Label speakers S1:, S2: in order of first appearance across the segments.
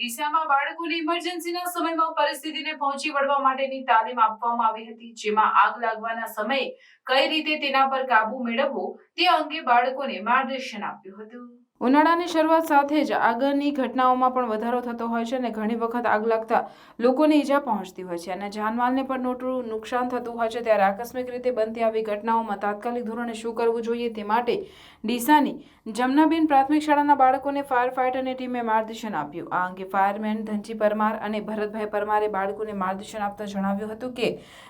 S1: ડીસામાં બાળકોને ઇમરજન્સીના સમયમાં પરિસ્થિતિને પહોંચી વળવા માટેની તાલીમ આપવામાં આવી હતી, જેમાં આગ લાગવાના સમયે કઈ રીતે તેના પર કાબુ મેળવવો તે અંગે બાળકોને માર્ગદર્શન આપ્યું હતું. ઉનાળાની શરૂઆત સાથે જ આગળની ઘટનાઓમાં પણ વધારો થતો હોય છે અને ઘણી વખત આગ લાગતા લોકોને ઈજા પહોંચતી હોય છે અને જાનમાલને પણ મોટું નુકસાન થતું હોય છે. ત્યારે આકસ્મિક રીતે બનતી આવી ઘટનાઓમાં તાત્કાલિક ધોરણે શું કરવું જોઈએ તે માટે ડીસાની જમનાબેન પ્રાથમિક શાળાના બાળકોને ફાયર ફાઇટરની ટીમે માર્ગદર્શન આપ્યું. આ અંગે ફાયરમેન ધનજી પરમાર અને ભરતભાઈ પરમારે બાળકોને માર્ગદર્શન આપતા જણાવ્યું હતું કે,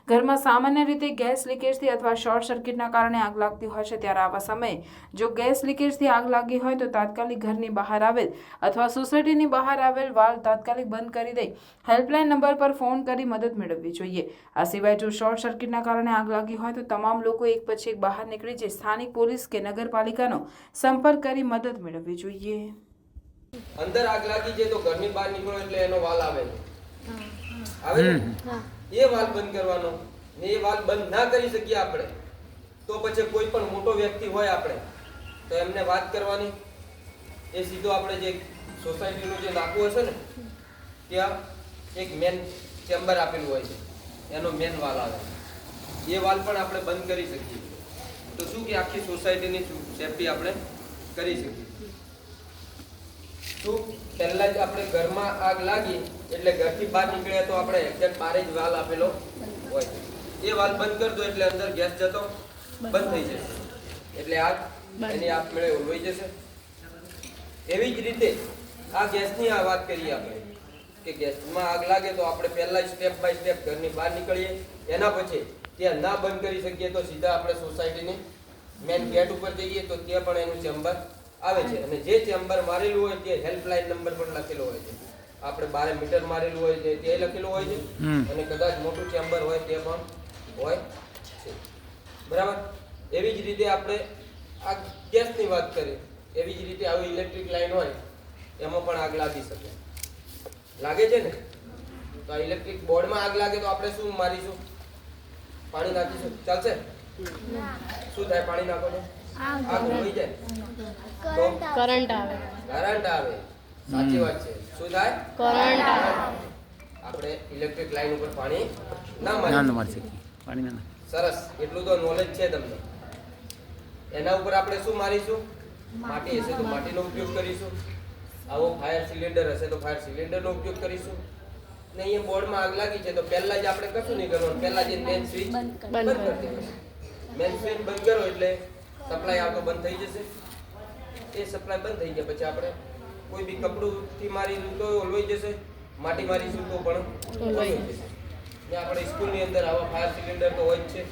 S1: ઘરમાં સામાન્ય રીતે ગેસ લીકેજથી અથવા શોર્ટ સર્કિટના કારણે આગ લાગતી હોય છે ત્યારે આવા સમયે જો ગેસ લીકેજથી આગ લાગી હોય તો તાત્કાલિક ઘરની બહાર આવેલ અથવા સોસાયટીની બહાર આવેલ વાલ તાત્કાલિક બંધ કરી દઈ હેલ્પલાઇન નંબર પર ફોન કરી મદદ મેળવવી જોઈએ. આ સિવાય જો શોર્ટ સર્કિટના કારણે આગ લાગી હોય તો તમામ લોકો એક પછી એક બહાર નીકળી જે સ્થાનિક પોલીસ કે નગરપાલિકાનો સંપર્ક કરી મદદ મેળવવી જોઈએ.
S2: અંદર આગ લાગી જાય તો ઘરની બહાર નીકળો એટલે એનો વાલ આવે આવે એ વાલ બંધ કરવાનો. ને એ વાલ બંધ ના કરી શકીએ આપણે તો પછી કોઈ પણ મોટો વ્યક્તિ હોય આપણે તો એમને વાત કરવાની. એ સીધો આપણે જે સોસાયટીનું જે નાકું હશે ને ત્યાં એક મેન ચેમ્બર આપેલું હોય છે. એનો મેન વાલ આવે. એ વાલ પણ આપણે બંધ કરી શકીએ. તો શું કે આખી સોસાયટીની સેફટી આપણે કરી શકીએ. શું પહેલા જ આપણે ઘરમાં આગ લાગી એટલે ઘરથી બહાર નીકળ્યા તો આપણે એક્ઝેક્ટ બારે જ વાલ આપેલો હોય. એ વાલ બંધ કરજો એટલે અંદર ગેસ જતો બંધ થઈ જશે. એટલે આગ એની આપમેળે ઉલવાઈ જશે. એવી જ રીતે આ ગેસની આ વાત કરીએ આપણે કે ગેસમાં આગ લાગે તો આપણે પહેલા જ સ્ટેપ બાય સ્ટેપ ઘરની બહાર નીકળીએ. એના પછી ત્યાં ના બંધ કરી શકીએ તો સીધા આપણે સોસાયટીની મેન ગેટ ઉપર જઈએ તો ત્યાં પણ એનું ચેમ્બર આવે છે. અને જે ચેમ્બર મારેલું હોય તે હેલ્પલાઇન નંબર પણ લખેલો હોય છે. આપણે બારે મીટર મારેલું હોય છે તે લખેલું હોય છે. અને કદાચ મોટું ચેમ્બર હોય તે પણ હોય છે. બરાબર? એવી જ રીતે આપણે આ ગેસની વાત કરીએ. એવી જ રીતે આવી ઇલેક્ટ્રિક લાઈન હોય એમાં પણ આગ લાગી શકે. લાગે છે ને? તો આ ઇલેક્ટ્રિક બોર્ડમાં આગ લાગે તો આપણે શું મારીશું? પાણી નાખીશું? ચાલશે? શું થાય? પાણી નાખો તો
S3: કરંટ આવે.
S2: કરંટ આવે. સાચી વાત છે. શું થાય?
S3: કરંટ આવે.
S2: આપણે ઇલેક્ટ્રિક લાઈન ઉપર પાણી ના
S4: ના
S2: મારીશું
S4: મારી શકીએ. પાણી ના
S2: સરસ. એટલું તો નોલેજ છે તમને. એના ઉપર આપણે શું મારીશું? માટી હશે તો માટીનો ઉપયોગ કરીશું. આવો ફાયર સિલિન્ડર હશે તો ફાયર સિલિન્ડરનો ઉપયોગ કરીશું. ને અહીંયા બોર્ડમાં આગ લાગી છે તો પહેલા જ આપણે કશું નહીં કરવાનું. પહેલા જે મેન સ્વિચ બંધ કરી. દેવાનું. મેન સ્વિચ બંધ કરો એટલે સપ્લાય આવતો બંધ થઈ જશે. એ સપ્લાય બંધ થઈ ગયા. પછી આપણે કોઈ બી કપડુંથી મારીશું તો ઓલવાઈ જશે, માટી મારીશું તો પણ ઓલવાઈ જશે. ને આપણે સ્કૂલની અંદર આવા ફાયર સિલિન્ડર તો હોય જ છે.